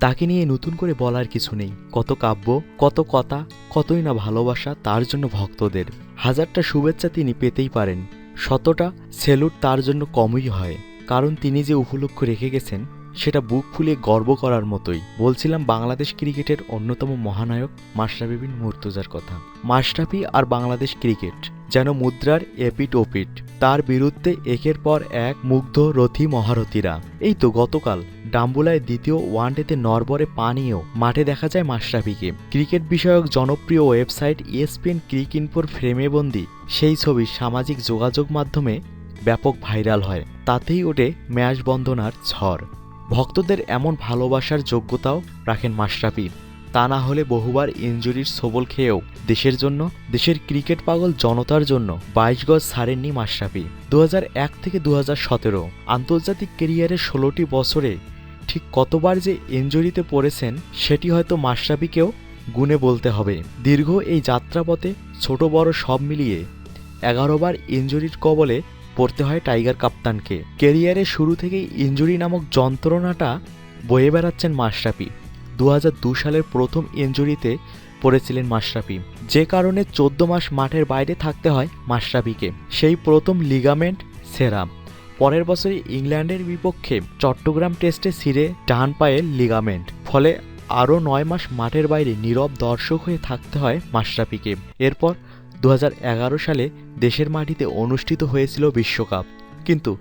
তাকে নিয়ে নতুন করে বলার কিছু নেই। কত কাব্য, কত কথা, কতই না ভালোবাসা তার জন্য ভক্তদের। হাজারটা শুভেচ্ছা তিনি পেতেই পারেন। শতটা সেলুট তার জন্য কমই হয়। কারণ তিনি যে উপলক্ষ রেখে গেছেন, সেটা বুক ফুলিয়ে গর্ব করার মতোই। বলছিলাম বাংলাদেশ ক্রিকেটের অন্যতম মহানায়ক মাশরাফি বিন মুর্তজার কথা। মাশরাফি আর বাংলাদেশ ক্রিকেট যেন মুদ্রার এপিট ওপিট তার বিরুদ্ধে একের পর এক মুগ্ধ রথী মহারথীরা। এই তো গতকাল ডাম্বুলায় দ্বিতীয় ওয়ানডেতে নরবরে পা নিয়েও মাঠে দেখা যায় মাশরাফিকে। ক্রিকেট বিষয়ক জনপ্রিয় ওয়েবসাইট ইএসপিএন ক্রিক ইনফোর ফ্রেমে বন্দি। সেই ছবি সামাজিক যোগাযোগ মাধ্যমে ব্যাপক ভাইরাল হয়। তাতেই ওঠে ম্যাচ বন্দনার ঝড়। ভক্তদের এমন ভালোবাসার যোগ্যতাও রাখেন মাশরাফি। তা না হলে বহুবার ইনজুরির সবল খেয়েও দেশের জন্য, দেশের ক্রিকেট পাগল জনতার জন্য বাইশ গজ ছাড়েননি মাশরাফি। দু থেকে দু আন্তর্জাতিক কেরিয়ারের ষোলোটি বছরে ঠিক কতবার যে ইনজুরিতে পড়েছেন, সেটি হয়তো মাশরাফিকেও গুণে বলতে হবে। দীর্ঘ এই যাত্রাপথে ছোট বড় সব মিলিয়ে এগারোবার ইনজুরির কবলে পড়তে হয় টাইগার কাপ্তানকে। কেরিয়ারের শুরু থেকেই ইনজুরি নামক যন্ত্রণাটা বয়ে বেড়াচ্ছেন মাশরাফি। দু সালের প্রথম ইনজুরিতে পড়েছিলেন মাশরাফি। যে কারণে চোদ্দ মাস মাঠের বাইরে থাকতে হয় মাশরাফিকে। সেই প্রথম লিগামেন্ট সেরা। পরের বছরই ইংল্যান্ডের বিপক্ষে চট্টগ্রাম টেস্টে ছিঁড়ে ডান পায়ের লিগামেন্ট, ফলে আরও নয় মাস মাঠের বাইরে নীরব দর্শক হয়ে থাকতে হয় মাশরাফিকে। এরপর দু হাজার এগারো সালে দেশের মাটিতে অনুষ্ঠিত হয়েছিল বিশ্বকাপ। কিন্তু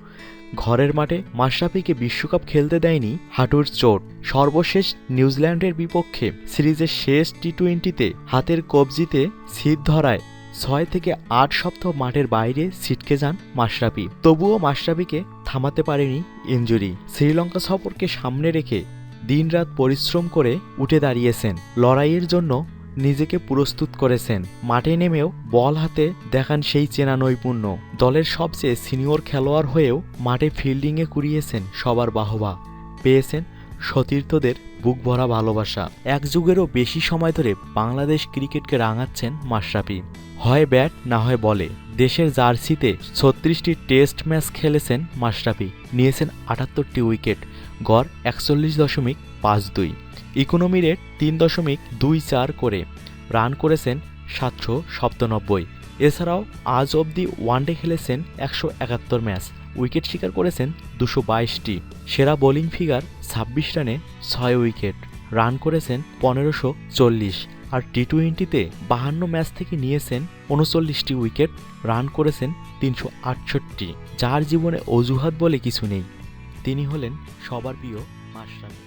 ঘরের মাঠে মাশরাফিকে বিশ্বকাপ খেলতে দেয়নি হাঁটুর চোট। সর্বশেষ নিউজিল্যান্ডের বিপক্ষে সিরিজের শেষ টি টোয়েন্টিতে হাতের কবজিতে সিট ধরায় ছয় থেকে আট সপ্তাহ মাঠের বাইরে ছিটকে যান মাশরাফি। তবুও মাশরাফিকে থামাতে পারেনি ইনজুরি শ্রীলঙ্কা সফরকে সামনে রেখে দিনরাত পরিশ্রম করে উঠে দাঁড়িয়েছেন। লড়াইয়ের জন্য নিজেকে প্রস্তুত করেছেন। মাঠে নেমেও বল হাতে দেখান সেই চেনা নৈপুণ্য দলের সবচেয়ে সিনিয়র খেলোয়াড় হয়েও মাঠে ফিল্ডিংয়ে কুড়িয়েছেন সবার বাহবা। পেয়েছেন সতীর্থদের বুক ভরা ভালোবাসা। এক যুগেরও বেশি সময় ধরে বাংলাদেশ ক্রিকেটকে রাঙাচ্ছেন মাশরাফি। হয় ব্যাট, না হয় বলে। দেশের জার্সিতে ছত্রিশটি টেস্ট ম্যাচ খেলেছেন মাশরাফি, নিয়েছেন আটাত্তরটি উইকেট, গড় একচল্লিশ দশমিক পাঁচ দুই। ইকোনমি রেট তিন দশমিক দুই চার করে, রান করেছেন সাতশো সপ্তানব্বই। এছাড়াও আজ অবধি ওয়ানডে খেলেছেন একশো একাত্তর ম্যাচ, উইকেট শিকার করেছেন দুশো বাইশটি। সেরা বোলিং ফিগার ছাব্বিশ রানে ছয় উইকেট, রান করেছেন পনেরোশো চল্লিশ। আর টি টোয়েন্টিতে বাহান্ন ম্যাচ থেকে নিয়েছেন উনচল্লিশটি উইকেট, রান করেছেন তিনশো আটষট্টি। যার জীবনে অজুহাত বলে কিছু নেই। তিনি হলেন সবার প্রিয় মাশরাফি।